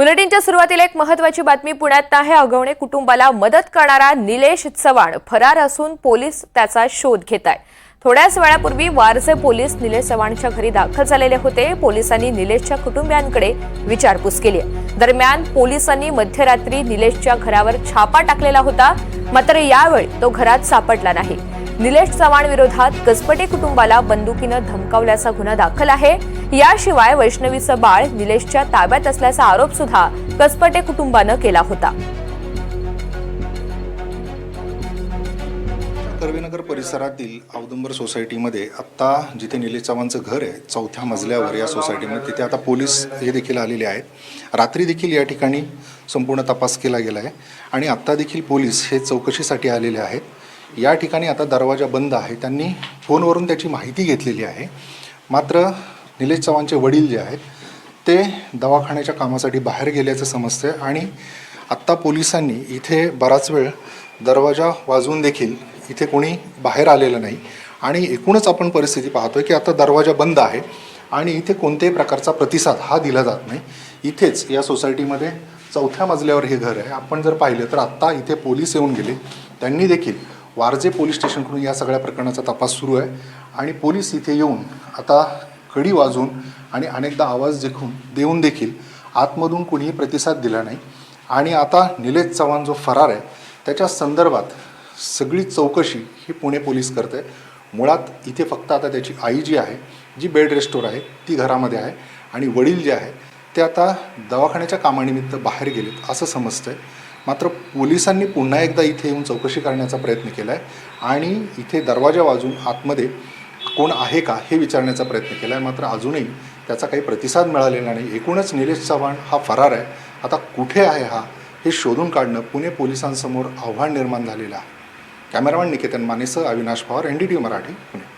बुलेटिनच्या सुरुवातीला एक महत्वाची बातमी पुण्यात आहे. अगवणे कुटुंबाला मदत करणारा निलेश चव्हाण फरार असून पोलीस त्याचा शोध घेत आहे. थोड्याच वेळापूर्वी वारजे पोलीस निलेश चव्हाणच्या घरी दाखल झालेले होते. पोलिसांनी निलेशच्या कुटुंबियांकडे विचारपूस केली आहे. दरम्यान पोलिसांनी मध्यरात्री निलेशच्या घरावर छापा टाकलेला होता. मात्र यावेळी तो घरात सापडला नाही. निलेश चव्हाण विरोधात कसपटे कुटुंबाला बंदुकीनं धमकावल्याचा गुन्हा दाखल आहे. याशिवाय वैष्णवीचं बाळ निलेशच्या ताब्यात असल्याचा आरोप सुद्धा कसपटे कुटुंबानं केला होता. कर्वेनगर परिसरातील औदुंबर सोसायटीमध्ये आत्ता जिथे निलेश चव्हाणचं घर आहे चौथ्या मजल्यावर या सोसायटीमध्ये तिथे आता पोलीस हे देखील आलेले आहेत. रात्री देखील या ठिकाणी संपूर्ण तपास केला गेला आहे आणि आत्ता देखील पोलीस हे चौकशीसाठी आलेले आहेत. या ठिकाणी आता दरवाजा बंद आहे. त्यांनी फोनवरून त्याची माहिती घेतलेली आहे. मात्र निलेश चव्हाणचे वडील जे आहेत ते दवाखान्याच्या कामासाठी बाहेर गेल्याचं समजतं आणि आत्ता पोलिसांनी इथे बराच वेळ दरवाजा वाजवून देखील इथे कोणी बाहेर आलेलं नाही. आणि एकूणच आपण परिस्थिती पाहतोय की आता दरवाजा बंद आहे आणि इथे कोणत्याही प्रकारचा प्रतिसाद हा दिला जात नाही. इथेच या सोसायटीमध्ये चौथ्या मजल्यावर हे घर आहे. आपण जर पाहिलं तर आत्ता इथे पोलीस येऊन गेले. त्यांनी देखील वारजे पोलीस स्टेशनकडून या सगळ्या प्रकरणाचा तपास सुरू आहे. आणि पोलीस इथे येऊन आता कडी वाजवून आणि अनेकदा आवाज देखून देऊन देखील आतमधून कुणीही प्रतिसाद दिला नाही. आणि आता निलेश चव्हाण जो फरार आहे त्याच्या संदर्भात सगळी चौकशी ही पुणे पोलीस करते. मुळात इथे फक्त आता त्याची आई जी आहे जी बेड रेस्टोर आहे ती घरामध्ये आहे. आणि वडील जे आहे ते आता दवाखान्याच्या कामानिमित्त बाहेर गेलेत असं समजतं आहे मात्र पोलिसांनी पुन्हा एकदा इथे येऊन चौकशी करण्याचा प्रयत्न केला आहे आणि इथे दरवाजा वाजून आतमध्ये कोण आहे का हे विचारण्याचा प्रयत्न केला आहे मात्र अजूनही त्याचा काही प्रतिसाद मिळालेला नाही. एकूणच निलेश चव्हाण हा फरार आहे. आता कुठे आहे हा हे शोधून काढणं पुणे पोलिसांसमोर आव्हान निर्माण झालेलं आहे. Cameraman Niketan मानेसह Avinash Pawar N D T Marathi Pune.